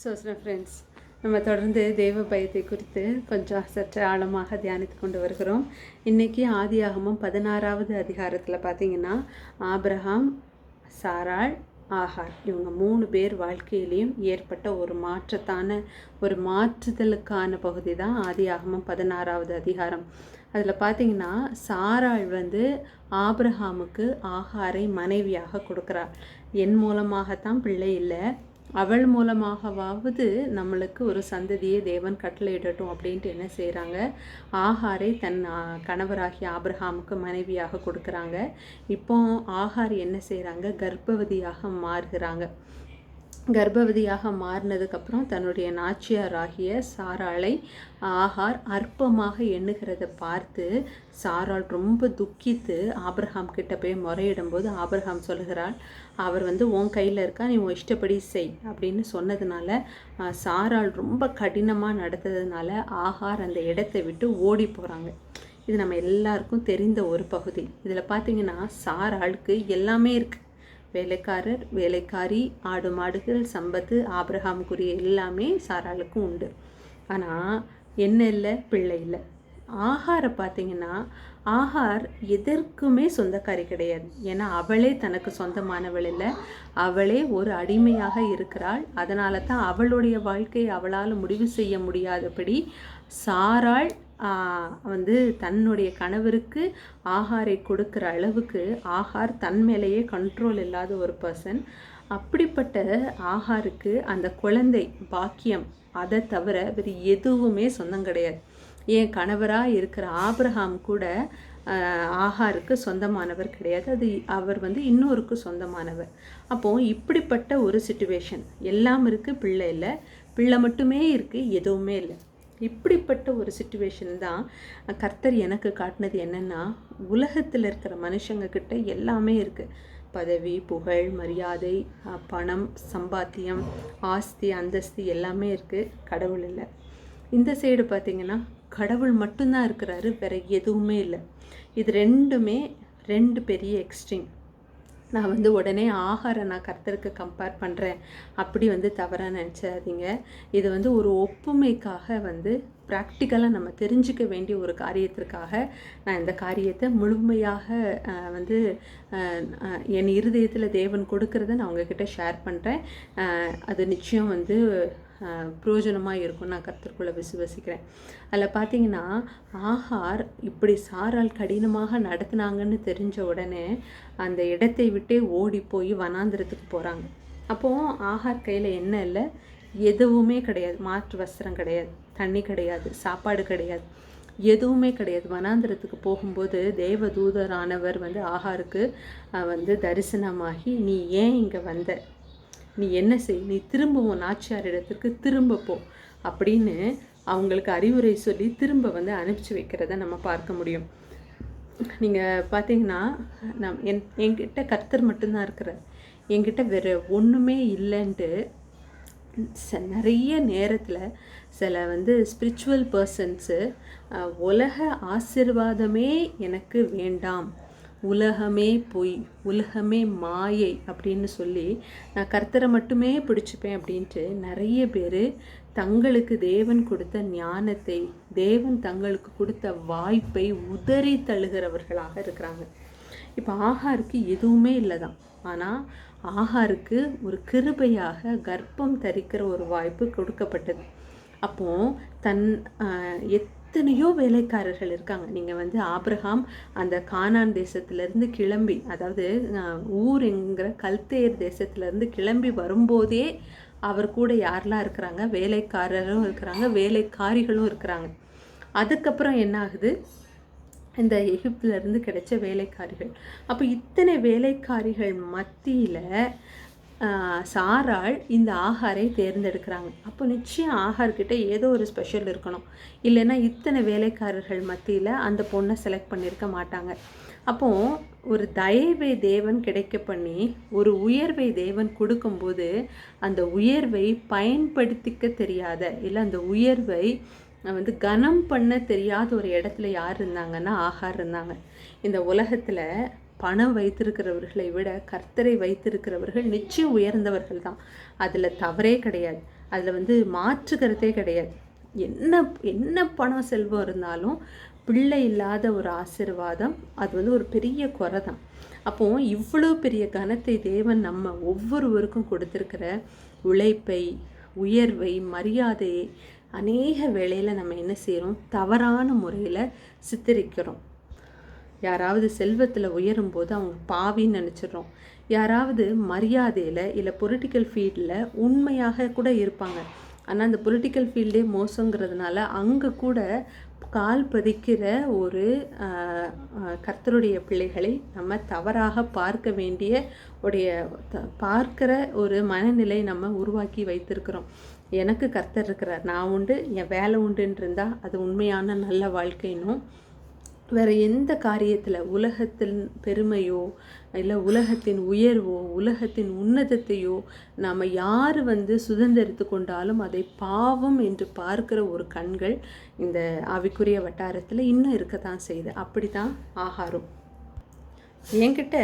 So friends நம்ம தொடர்ந்து தெய்வ பயத்தை குறித்து கொஞ்சம் சற்று ஆழமாக தியானித்து கொண்டு வருகிறோம். இன்றைக்கி ஆதியாகமம் பதினாறாவது அதிகாரத்தில் பார்த்தீங்கன்னா ஆப்ரஹாம் சாராள் ஆஹார் இவங்க மூணு பேர் வாழ்க்கையிலையும் ஏற்பட்ட ஒரு மாற்றத்தான ஒரு மாற்றுதலுக்கான பகுதி தான் ஆதியாகமம் பதினாறாவது அதிகாரம். அதில் பார்த்தீங்கன்னா சாராள் வந்து ஆப்ரஹாமுக்கு ஆஹாரை மனைவியாக கொடுக்குறார். என் மூலமாகத்தான் பிள்ளை இல்லை. அவள் மூலமாகவாவது நம்மளுக்கு ஒரு சந்ததியை தேவன் கட்டளையிடட்டும் அப்படின்ட்டு என்ன செய்கிறாங்க ஆஹாரை தன் கணவராகிய ஆபிரஹாமுக்கு மனைவியாக கொடுக்குறாங்க. இப்போ ஆஹார் என்ன செய்கிறாங்க கர்ப்பவதியாக மாறுகிறாங்க. கர்ப்பவதியாக மாறினதுக்கப்புறம் தன்னுடைய நாச்சியாராகிய சாராளை ஆகார் அற்பமாக எண்ணுகிறத பார்த்து சாரால் ரொம்ப துக்கித்து ஆபிரஹாம் கிட்ட போய் முறையிடும்போது ஆபிரஹாம் சொல்லுகிறாள் அவர் வந்து உன் கையில் இருக்கா நீ உன் இஷ்டப்படி செய் அப்படின்னு சொன்னதுனால சாரால் ரொம்ப கடினமாக நடத்ததுனால ஆகார் அந்த இடத்தை விட்டு ஓடி போகிறாங்க இது நம்ம எல்லாருக்கும் தெரிந்த ஒரு பகுதி. இதில் பார்த்தீங்கன்னா சாராளுக்கு எல்லாமே இருக்குது வேலைக்காரர் வேலைக்காரி ஆடு மாடுகள் சம்பத்து ஆபிரகாமுக்குரிய எல்லாமே சாராளுக்கும் உண்டு. ஆனால் என்ன இல்லை பிள்ளை இல்லை. ஆஹாரை பார்த்தீங்கன்னா ஆஹார் எதற்குமே சொந்தக்காரி கிடையாது. ஏன்னா அவளே தனக்கு சொந்தமானவள் இல்லை. அவளே ஒரு அடிமையாக இருக்கிறாள். அதனால தான் அவளுடைய வாழ்க்கையை அவளால் முடிவு செய்ய முடியாதபடி சாராள் வந்து தன்னுடைய கணவருக்கு ஆகாரை கொடுக்குற அளவுக்கு ஆகார் தன் மேலேயே கண்ட்ரோல் இல்லாத ஒரு பர்சன் அப்படிப்பட்ட ஆகாருக்கு அந்த குழந்தை பாக்கியம் அதை தவிர வேறு எதுவுமே சொந்தம் கிடையாது. என் கணவராக இருக்கிற ஆப்ரஹாம் கூட ஆஹாருக்கு ஆகாருக்கு சொந்தமானவர் கிடையாது. அது அவர் வந்து இன்னொருக்கு சொந்தமானவர். அப்போது இப்படிப்பட்ட ஒரு சுச்சுவேஷன் எல்லாம் இருக்குது பிள்ளை இல்லை. பிள்ளை மட்டுமே இருக்குது எதுவுமே இல்லை. இப்படிப்பட்ட ஒரு சுச்சுவேஷன் தான் கர்த்தர் எனக்கு காட்டினது என்னென்னா உலகத்தில் இருக்கிற மனுஷங்கக்கிட்ட எல்லாமே இருக்குது பதவி புகழ் மரியாதை பணம் சம்பாத்தியம் ஆஸ்தி அந்தஸ்தி எல்லாமே இருக்குது கடவுள் இல்லை. இந்த சைடு பார்த்திங்கன்னா கடவுள் மட்டும்தான் இருக்கிறாரு வேற எதுவுமே இல்லை. இது ரெண்டுமே ரெண்டு பெரிய எக்ஸ்ட்ரீம் நான் வந்து உடனே ஆகாரை நான் கர்த்தருக்கு கம்பேர் பண்ணுறேன் அப்படி வந்து தவறாக நினச்சாதீங்க இது வந்து ஒரு ஒப்புமைக்காக வந்து ப்ராக்டிக்கலாக நம்ம தெரிஞ்சுக்க வேண்டிய ஒரு காரியத்திற்காக நான் இந்த காரியத்தை முழுமையாக வந்து என் இருதயத்தில் தேவன் கொடுக்கறத நான் உங்ககிட்ட ஷேர் பண்ணுறேன் அது நிச்சயம் வந்து பிரயோஜனமாக இருக்கும் நான் கர்த்தருக்குள்ளே விசுவசிக்கிறேன் அதில் பார்த்தீங்கன்னா ஆஹார் இப்படி சாரால் கடினமாக நடத்துனாங்கன்னு தெரிஞ்ச உடனே அந்த இடத்தை விட்டே ஓடி போய் வனாந்திரத்துக்கு போகிறாங்க அப்போது ஆஹார் கையில் என்ன இல்லை? எதுவுமே கிடையாது. மாற்று வஸ்திரம் கிடையாது. தண்ணி கிடையாது. சாப்பாடு கிடையாது. எதுவுமே கிடையாது. வனாந்திரத்துக்கு போகும்போது தேவதூதரானவர் வந்து ஆஹாருக்கு வந்து தரிசனமாகி நீ ஏன் இங்கே வந்த? நீ என்ன செய்? நீ திரும்பவும் நாச்சியாரிடத்திற்கு நாச்சியார் இடத்துக்கு திரும்ப போ. அப்படின்னு அவங்களுக்கு அறிவுரை சொல்லி திரும்ப வந்து அனுப்பிச்சி வைக்கிறத நம்ம பார்க்க முடியும். நீங்கள் பார்த்தீங்கன்னா நம் என் என்கிட்ட கர்த்தர் மட்டும்தான் இருக்கிறார். என்கிட்ட வேறு ஒன்றுமே இல்லைன்ட்டு ச- நிறைய நேரத்தில் சில வந்து ஸ்பிரிச்சுவல் பர்சன்ஸு உலக ஆசிர்வாதமே எனக்கு வேண்டாம். உலகமே பொய் உலகமே மாயை அப்படின்னு சொல்லி நான் கர்த்தரை மட்டுமே பிடிச்சிப்பேன் அப்படின்ட்டு நிறைய பேர் தங்களுக்கு தேவன் கொடுத்த ஞானத்தை தேவன் தங்களுக்கு கொடுத்த வாய்ப்பை உதறி தழுகிறவர்களாக இருக்கிறாங்க. இப்போ ஆகாருக்கு எதுவுமே இல்லை தான் ஆனால் ஆகாருக்கு ஒரு கிருபையாக கர்ப்பம் தரிக்கிற ஒரு வாய்ப்பு கொடுக்கப்பட்டது. அப்போது தன் எத் எத்தனையோ வேலைக்காரர்கள் இருக்காங்க. நீங்கள் வந்து ஆப்ரஹாம் அந்த கானான் தேசத்திலேருந்து கிளம்பி அதாவது ஊர் என்கிற கல்தேர் தேசத்திலேருந்து கிளம்பி வரும்போதே அவர் கூட யாரெல்லாம் இருக்கிறாங்க? வேலைக்காரரும் இருக்கிறாங்க வேலைக்காரிகளும் இருக்கிறாங்க. அதுக்கப்புறம் என்ன ஆகுது? இந்த எகிப்துலேருந்து கிடைச்ச வேலைக்காரிகள். அப்போ இத்தனை வேலைக்காரிகள் மத்தியில் சாராள் இந்த ஆகாரை தேர்ந்தெடுக்கிறாங்க. அப்போ நிச்சயம் ஆஹார்கிட்ட ஏதோ ஒரு ஸ்பெஷல் இருக்கணும். இல்லைன்னா இத்தனை வேலைக்காரர்கள் மத்தியில் அந்த பொண்ணை செலக்ட் பண்ணியிருக்க மாட்டாங்க. அப்போது ஒரு தயவை தேவன் கிடைக்க பண்ணி ஒரு உயர்வை தேவன் கொடுக்கும்போது அந்த உயர்வை பயன்படுத்திக்க தெரியாத இல்லை அந்த உயர்வை வந்து கனம் பண்ண தெரியாத ஒரு இடத்துல யார் இருந்தாங்கன்னா ஆஹார் இருந்தாங்க. இந்த உலகத்தில் பணம் வைத்திருக்கிறவர்களை விட கர்த்தரை வைத்திருக்கிறவர்கள் நிச்சயம் உயர்ந்தவர்கள் தான். அதில் தவறே கிடையாது. அதில் வந்து மாற்றுக்கிறதே கிடையாது. என்ன என்ன பணம் செல்வம் இருந்தாலும் பிள்ளை இல்லாத ஒரு ஆசிர்வாதம் அது வந்து ஒரு பெரிய குறை தான். அப்போ இவ்வளோ பெரிய கனத்தை தேவன் நம்ம ஒவ்வொருவருக்கும் கொடுத்துருக்கிற உழைப்பை உயர்வை மரியாதையை அநேக வேளையில் நம்ம என்ன செய்கிறோம் தவறான முறையில் சித்தரிக்கிறோம். யாராவது செல்வத்தில் உயரும் போது அவங்க பாவின்னு நினச்சிடுறோம். யாராவது மரியாதையில் இல்லை பொலிட்டிக்கல் ஃபீல்டில் உண்மையாக கூட இருப்பாங்க. ஆனால் அந்த பொலிட்டிக்கல் ஃபீல்டே மோசங்கிறதுனால அங்கே கூட கால் பதிக்கிற ஒரு கர்த்தருடைய பிள்ளைகளை நம்ம தவறாக பார்க்க வேண்டிய உடைய பார்க்கிற ஒரு மனநிலை நம்ம உருவாக்கி வைத்திருக்கிறோம். எனக்கு கர்த்தர் இருக்கிறார். நான் உண்டு என் வேலை உண்டுன்னு இருந்தால் அது உண்மையான நல்ல வாழ்க்கைனும் வேறு எந்த காரியத்தில் உலகத்தின் பெருமையோ இல்லை உலகத்தின் உயர்வோ உலகத்தின் உன்னதத்தையோ நாம் யார் வந்து சுதந்திரித்து கொண்டாலும் அதை பாவம் என்று பார்க்கிற ஒரு கண்கள் இந்த ஆவிக்குரிய வட்டாரத்தில் இன்னும் இருக்க தான் செய்யுது. அப்படி தான் ஆகாரம். என்கிட்ட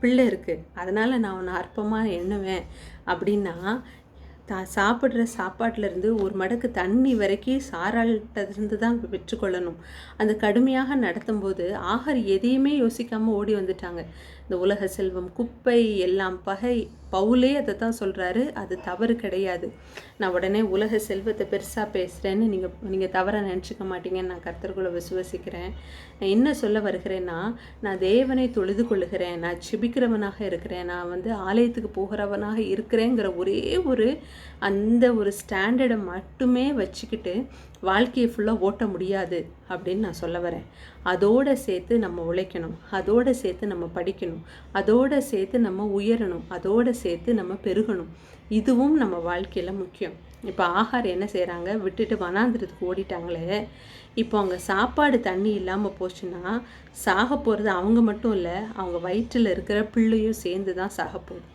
பிள்ளை இருக்குது அதனால் நான் உன்னை அற்பமாக எண்ணுவேன் அப்படின்னா தா சாப்பிட்ற சாப்பாட்டிலேருந்து ஒரு மடக்கு தண்ணி வரைக்கும் சாராட்டத்திலிருந்து தான் பெற்றுக்கொள்ளணும். அந்த கடுமையாக நடத்தும் போது ஆகார் எதையுமே யோசிக்காமல் ஓடி வந்துட்டாங்க. இந்த உலக செல்வம் குப்பை எல்லாம் பகை. பவுலே அதை தான் சொல்கிறாரு அது தவறு கிடையாது. நான் உடனே உலக செல்வத்தை பெருசாக பேசுகிறேன்னு நீங்கள் நீங்கள் தவறாக நினச்சிக்க மாட்டீங்கன்னு நான் கர்த்தர்களை விசுவசிக்கிறேன். நான் என்ன சொல்ல வருகிறேன்னா நான் தேவனை தொழுது கொள்ளுகிறேன். நான் சிபிக்கிறவனாக இருக்கிறேன். நான் வந்து ஆலயத்துக்கு போகிறவனாக இருக்கிறேங்கிற ஒரே ஒரு அந்த ஒரு ஸ்டாண்டர்டை மட்டுமே வச்சுக்கிட்டு வாழ்க்கையை ஃபுல்லாக ஓட்ட முடியாது அப்படின்னு நான் சொல்ல வரேன். அதோடு சேர்த்து நம்ம உழைக்கணும். அதோடு சேர்த்து நம்ம படிக்கணும். அதோடு சேர்த்து நம்ம உயரணும். அதோடு சேர்த்து நம்ம பெருகணும். இதுவும் நம்ம வாழ்க்கையில் முக்கியம். இப்போ ஆகாரம் என்ன செய்கிறாங்க விட்டுட்டு வனாந்திரத்துக்கு ஓடிட்டாங்களே. இப்போ அவங்க சாப்பாடு தண்ணி இல்லாமல் போச்சுன்னா சாக போகிறது அவங்க மட்டும் இல்லை அவங்க வயிற்றில் இருக்கிற பிள்ளையும் சேர்ந்து தான் சாக போகுது.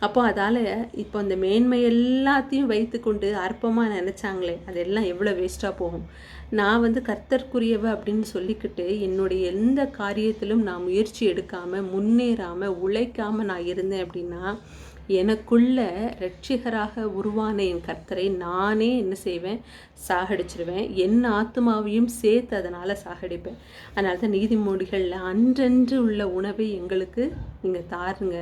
அப்போ அதால் இப்போ அந்த மேன்மை எல்லாத்தையும் வைத்து கொண்டு அற்பமாக நினச்சாங்களே அதெல்லாம் எவ்வளோ வேஸ்ட்டாக போகும். நான் வந்து கர்த்தர்க்குரியவ அப்படின்னு சொல்லிக்கிட்டு என்னுடைய எந்த காரியத்திலும் நான் முயற்சி எடுக்காமல் முன்னேறாமல் உழைக்காமல் நான் இருந்தேன் அப்படின்னா எனக்குள்ள ரட்சிகராக உருவான என் கர்த்தரை நானே என்ன செய்வேன்? சாகடிச்சிருவேன். என் ஆத்மாவையும் சேர்த்து அதனால் சாகடிப்பேன். அதனால தான் நீதிமொழிகளில் அன்றன்று உள்ள உணவை எங்களுக்கு நீங்கள் தாருங்க.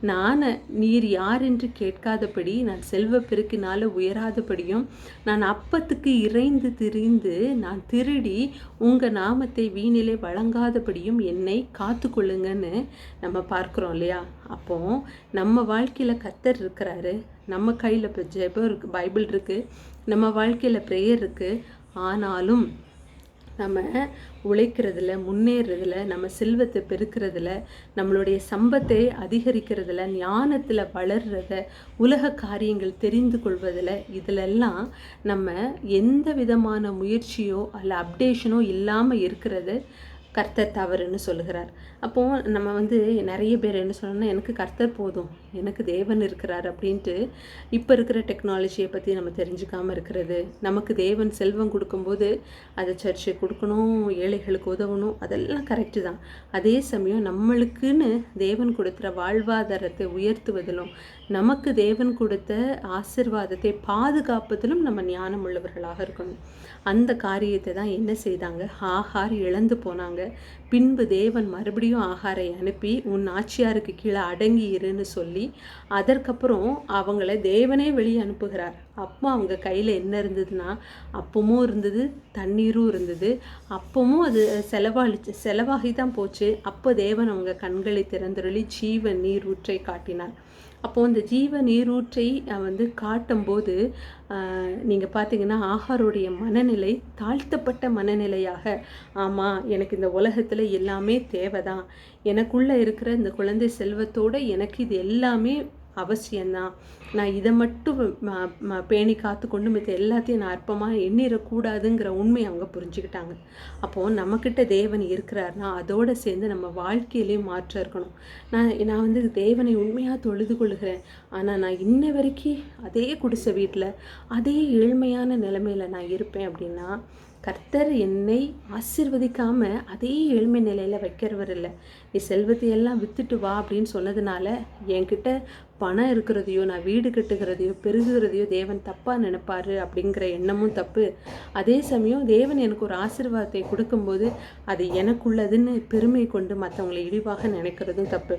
நான் நீர் யார் என்று கேட்காதபடி நான் செல்வ பெருக்கினால் உயராதபடியும் நான் அப்பத்துக்கு இறைந்து திரிந்து நான் திருடி உங்கள் நாமத்தை வீணிலே வழங்காதபடியும் என்னை காத்து கொள்ளுங்கன்னு நம்ம பார்க்குறோம் இல்லையா? அப்போ நம்ம வாழ்க்கை வாழ்க்கையில் கத்தர் இருக்கிறாரு. நம்ம கையில் இப்போ ஜெபம் இருக்குது பைபிள் இருக்குது நம்ம வாழ்க்கையில் ப்ரேயர் இருக்குது ஆனாலும் நம்ம உழைக்கிறதுல முன்னேறதுல நம்ம செல்வத்தை பெருக்கிறதுல நம்மளுடைய சம்பத்தை அதிகரிக்கிறதுல ஞானத்தில் வளர்கிறத உலக காரியங்கள் தெரிந்து கொள்வதில் இதிலெல்லாம் நம்ம எந்த விதமான முயற்சியோ அல்ல அப்டேஷனோ இல்லாமல் இருக்கிறது. கர்த்தர் தவறுன்னு சொல்லுகிறார். அப்போது நம்ம வந்து நிறைய பேர் என்ன சொல்லணும்னா எனக்கு கர்த்தர் போதும் எனக்கு தேவன் இருக்கிறார் அப்படின்ட்டு இப்போ இருக்கிற டெக்னாலஜியை பற்றி நம்ம தெரிஞ்சுக்காமல் இருக்கிறது நமக்கு தேவன் செல்வம் கொடுக்கும்போது அதை சர்ச்சை கொடுக்கணும் ஏழைகளுக்கு உதவணும் அதெல்லாம் கரெக்டு தான். அதே சமயம் நம்மளுக்குன்னு தேவன் கொடுத்துற வாழ்வாதாரத்தை உயர்த்துவதிலும் நமக்கு தேவன் கொடுத்த ஆசிர்வாதத்தை பாதுகாப்பதிலும் நம்ம ஞானம் உள்ளவர்களாக இருக்கணும். அந்த காரியத்தை தான் என்ன செய்தாங்க? ஆஹார் இழந்து போனாங்க. பின்பு தேவன் மறுபடியும் ஆகாரை அனுப்பி உன் ஆட்சியாருக்கு கீழே அடங்கி இருன்னு சொல்லி அதற்கப்புறம் அவங்கள தேவனே வெளியே அனுப்புகிறார். அப்போ அவங்க கையில் என்ன இருந்ததுன்னா அப்பமும் இருந்தது தண்ணீரும் இருந்தது. அப்பவும் அது செலவழிச்சு செலவாகி தான் போச்சு. அப்போ தேவன் அவங்க கண்களை திறந்துருளி ஜீவன் நீர் ஊற்றை காட்டினார். அப்போது அந்த ஜீவ நீரூற்றை வந்து காட்டும்போது நீங்கள் பார்த்தீங்கன்னா ஆகாருடைய மனநிலை தாழ்த்தப்பட்ட மனநிலையாக ஆமாம் எனக்கு இந்த உலகத்தில் எல்லாமே தேவை தான் எனக்குள்ளே இருக்கிற இந்த குழந்தை செல்வத்தோடு எனக்கு இது எல்லாமே அவசியம்தான். நான் இதை மட்டும் பேணி காத்து கொண்டு மித்த எல்லாத்தையும் நான் அற்பமாக எண்ணிடக்கூடாதுங்கிற உண்மை அவங்க புரிஞ்சுக்கிட்டாங்க. அப்போது நம்மக்கிட்ட தேவன் இருக்கிறாருனா அதோடு சேர்ந்து நம்ம வாழ்க்கையிலையும் மாற்றம் இருக்கணும். நான் நான் வந்து தேவனை உண்மையாக தொழுது கொள்கிறேன் ஆனால் நான் இன்ன வரைக்கும் அதே குடிசை வீட்டில் அதே ஏழ்மையான நிலைமையில் நான் இருப்பேன் அப்படின்னா கர்த்தர் என்னை ஆசிர்வதிக்காமல் அதே ஏழ்மை நிலையில் வைக்கிறவர் இல்லை. நீ செல்வத்தையெல்லாம் விற்றுட்டு வித்துட்டு வா அப்படின்னு சொன்னதுனால என்கிட்ட பணம் இருக்கிறதையோ நான் வீடு கட்டுகிறதையோ பெருகுகிறதையோ தேவன் தப்பாக நினைப்பார் அப்படிங்கிற எண்ணமும் தப்பு. அதே சமயம் தேவன் எனக்கு ஒரு ஆசீர்வாதத்தை கொடுக்கும்போது அது எனக்குள்ளதுன்னு பெருமை கொண்டு மற்றவங்களை இழிவாக நினைக்கிறதும் தப்பு.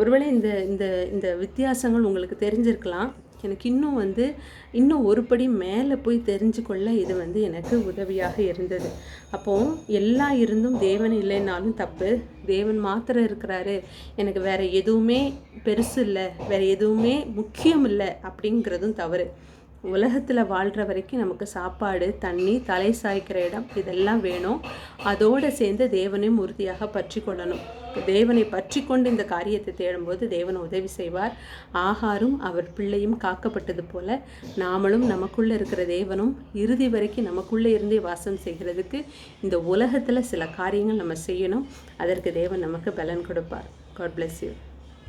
ஒருவேளை இந்த இந்த இந்த வித்தியாசங்கள் உங்களுக்கு தெரிஞ்சிருக்கலாம். எனக்கு இன்னும் வந்து இன்னும் ஒரு படி மேலே போய் தெரிஞ்சு கொள்ள இது வந்து எனக்கு உதவியாக இருந்தது. அப்போது எல்லாம் இருந்தும் தேவன் இல்லைன்னாலும் தப்பு. தேவன் மாத்திரம் இருக்கிறாரு. எனக்கு வேற எதுவுமே பெருசு இல்லை. வேறு எதுவுமே முக்கியம் இல்லை அப்படிங்கிறதும் தவறு. உலகத்தில் வாழ்கிற வரைக்கும் நமக்கு சாப்பாடு தண்ணி தலை சாய்க்கிற இடம் இதெல்லாம் வேணும். அதோடு சேர்ந்து தேவனையும் உறுதியாக பற்றி கொள்ளணும். தேவனை பற்றி கொண்டு இந்த காரியத்தை தேடும்போது தேவன் உதவி செய்வார். ஆகாரும் அவர் பிள்ளையும் காக்கப்பட்டது போல நாமளும் நமக்குள்ளே இருக்கிற தேவனும் இறுதி வரைக்கும் நமக்குள்ளே இருந்தே வாசம் செய்கிறதுக்கு இந்த உலகத்தில் சில காரியங்கள் நம்ம செய்யணும். அதற்கு தேவன் நமக்கு பலன் கொடுப்பார். God bless you